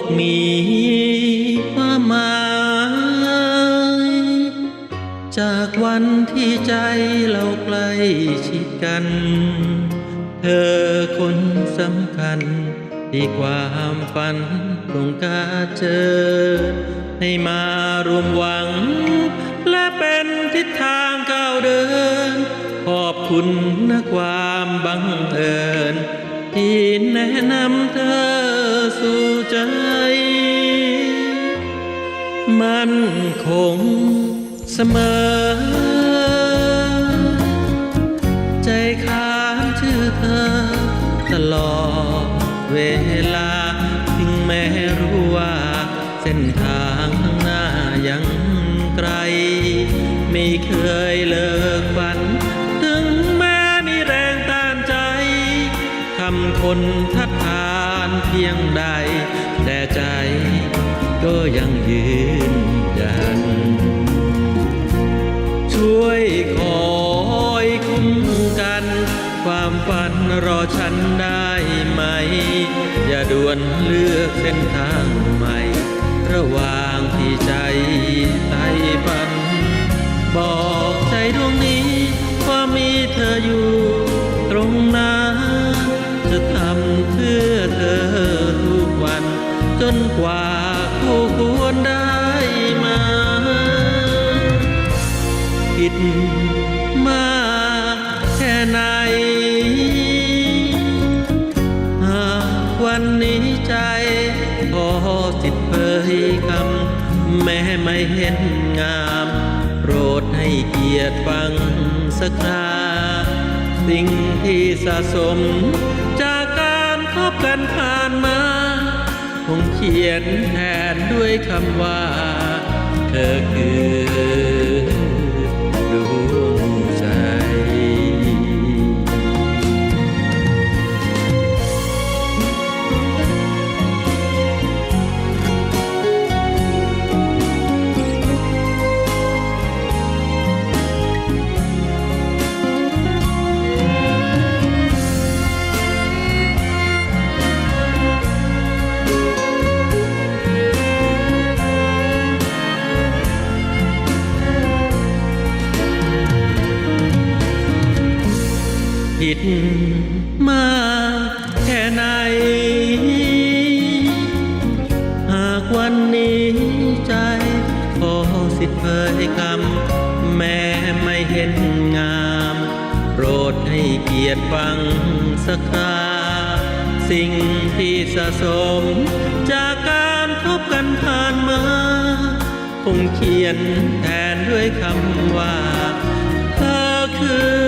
กมีความหมาย จากวันที่ใจเราใกล้ชิดกัน เธอคนสำคัญ ที่ความฝันคงกาเจอ ให้มารวมหวัง และเป็นทิศทางก้าวเดิน ขอบคุณนะความบังเอิญ ที่แนะนำเธอสู่ใจ มันคงเสมอ ใจค้างชื่อเธอ ตลอดเวลา ถึงแม้รู้ว่า เส้นทางข้างหน้ายังไกล ไม่เคยเลิกฝัน นทัดทานเพียงใด แต่ใจก็ยังยืนยัน ช่วยคอยคุ้มกัน ความฝันรอฉันได้ไหม อย่าด่วนเลือกเส้นทางใหม่ ระหว่างที่ใจไต่ฝัน บอกใจดวงนี้ว่ามีเธออยู่ตรงนั้น นกว่าคู่ควรได้มาผิดมากแค่ไหน หากวันนี้ใจขอสิทธิ์เผยคำแม้ไม่เห็นงาม โปรดให้เกียรติฟังสักคราสิ่งที่สะสมจากการพบกันผ่านมา คงเขียนแทนด้วยคำว่า เธอคือ ผิดมากแค่ไหน หากวันนี้ใจขอสิทธิ์เผยคำแม้ไม่เห็นงาม โปรดให้เกียรติฟังสักคราสิ่งที่สะสม จากการพบกันผ่านมา คงเขียนแทนด้วยคำว่า เธอคือ